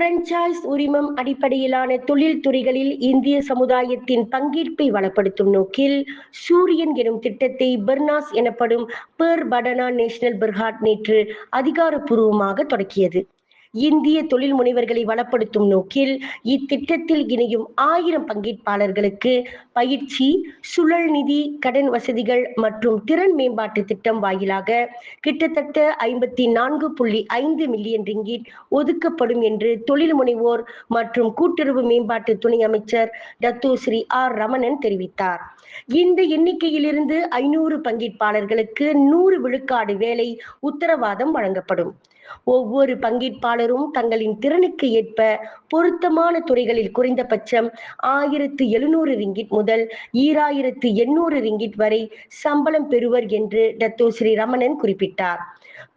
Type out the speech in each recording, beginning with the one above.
Franchise உரிமம் அடிப்படையிலான தொழில் துறைகளில் இந்திய சமுதாயத்தின் பங்கேற்பை வளப்படுத்தும் நோக்கில் சூரியன் எனும் திட்டத்தை பெர்னாஸ் எனப்படும் பேர் படனா நேஷனல் பெர்ஹாட் நேற்று அதிகாரப்பூர்வமாக தொடக்கியது. இந்திய தொழில் முனைவர்களை வளப்படுத்தும் நோக்கில் இத்திட்டத்தில் இணையும் ஆயிரம் பங்கேற்பாளர்களுக்கு பயிற்சி சுழல் நிதி கடன் வசதிகள் மற்றும் திறன் மேம்பாட்டு திட்டம் வாயிலாக கிட்டத்தட்ட ஐம்பத்தி நான்கு புள்ளி ஐந்து மில்லியன் ரிங்கிட் ஒதுக்கப்படும் என்று தொழில் முனைவோர் மற்றும் கூட்டுறவு மேம்பாட்டு துணை அமைச்சர் டத்தோ ஸ்ரீ ஆர் ரமணன் தெரிவித்தார். இந்த எண்ணிக்கையிலிருந்து ஐநூறு பங்கேற்பாளர்களுக்கு நூறு விழுக்காடு வேலை உத்தரவாதம் வழங்கப்படும். ஒவ்வொரு பங்கேற்பாளரும் தங்களின் திறனுக்கு ஏற்ப பொருத்தமான துறைகளில் குறைந்தபட்சம் ஆயிரத்து எழுநூறு ரிங்கிட் முதல் ஈராயிரத்து எண்ணூறு ரிங்கிட் வரை சம்பளம் பெறுவர் என்று டத்தோ ஸ்ரீ ரமணன் குறிப்பிட்டார்.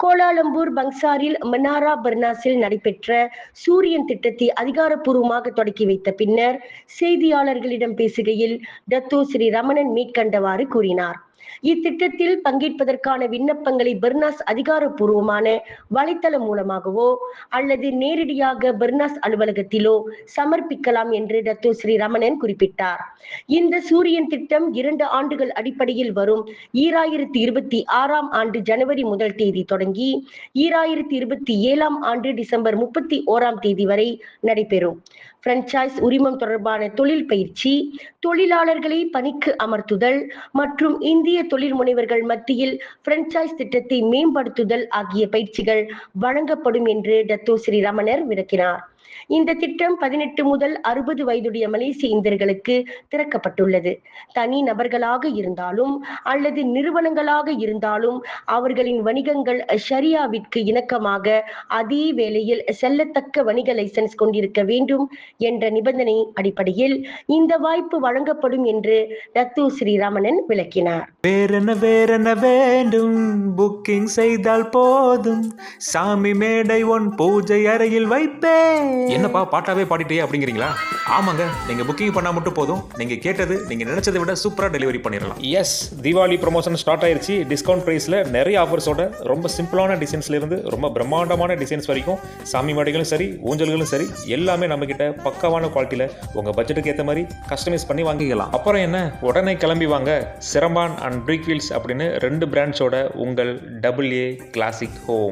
கோலாலம்பூர் பங்சாரில் மனாரா பர்னாஸில் நடைபெற்ற சூரியன் திட்டத்தை அதிகாரப்பூர்வமாக தொடக்கி வைத்த பின்னர் செய்தியாளர்களிடம் பேசுகையில் டத்தோ ஸ்ரீ ரமணன் மேற்கண்டவாறு கூறினார். இத்திட்டத்தில் பங்கேற்பதற்கான விண்ணப்பங்களை பெர்னாஸ் அதிகாரப்பூர்வமான வலைத்தளம் மூலமாகவோ அல்லது நேரடியாக பெர்னாஸ் அலுவலகத்திலோ சமர்ப்பிக்கலாம் என்று டத்து ஸ்ரீ ரமணன் குறிப்பிட்டார். இந்த சூரியன் திட்டம் இரண்டு ஆண்டுகள் அடிப்படையில் வரும். ஈராயிரத்தி இருபத்தி ஆறாம் ஆண்டு ஜனவரி முதல் தேதி தொடங்கி ஈராயிரத்தி இருபத்தி ஏழாம் ஆண்டு டிசம்பர் முப்பத்தி ஓராம் தேதி வரை நடைபெறும். பிரான்சைஸ் உரிமம் தொடர்பான தொழில் பயிற்சி தொழிலாளர்களை பணிக்கு அமர்த்துதல் மற்றும் இந்திய தொழில் முனைவர்கள் மத்தியில் பிரான்சைஸ் திட்டத்தை மேம்படுத்துதல் ஆகிய பயிற்சிகள் வழங்கப்படும் என்று டத்தோ ஸ்ரீ ரமணர் விளக்கினார். இந்த திட்டம் பதினெட்டு முதல் அறுபது வயதுடைய மலேசிய இந்தியர்களுக்கு திறக்கப்பட்டுள்ளது. தனி நபர்களாக இருந்தாலும் அல்லது நிறுவனங்களாக இருந்தாலும் அவர்களின் வணிகங்கள் ஷரியாவிற்கு இணக்கமாக அதே வேளையில் செல்லத்தக்க வணிக லைசன்ஸ் கொண்டிருக்க வேண்டும் என்ற நிபந்தனை அடிப்படையில் இந்த வாய்ப்பு வழங்கப்படும் என்று டத்து ஸ்ரீராமணன் விளக்கினார். வேறென வேறென வேண்டும். புக்கிங் செய்தால் போதும். சாமி மேடை ஒன் பூஜை அறையில் வைப்பேன். என்னப்பா பாட்டாவே பாடிட்டே அப்படிங்கிறீங்களா ஆமாங்க நீங்க புக்கிங் பண்ணா மட்டும் போதும் நீங்க கேட்டது நீங்க நினைச்சதை விட சூப்பரா டெலிவரி பண்ணிடலாம் எஸ் தீபாவளி ப்ரொமோஷன் ஸ்டார்ட் ஆயிருச்சு டிஸ்கவுண்ட் ப்ரைஸில் நிறைய ஆஃபர்ஸோட ரொம்ப சிம்பிளான டிசைன்ஸ்ல இருந்து ரொம்ப பிரம்மாண்டமான டிசைன்ஸ் வரைக்கும் சாமி மாடிகளும் சரி ஊஞ்சல்களும் சரி எல்லாமே நம்ம கிட்ட பக்காவான குவாலிட்டியில் உங்க பட்ஜெட்டுக்கு ஏற்ற மாதிரி கஸ்டமைஸ் பண்ணி வாங்கிக்கலாம் அப்புறம் என்ன உடனே கிளம்பி வாங்க சிரம்பான் அண்ட் பிரிக் வீல்ஸ் அப்படின்னு ரெண்டு பிராண்ட்ஸோட உங்கள் டபுள் ஏ கிளாசிக் ஹோம்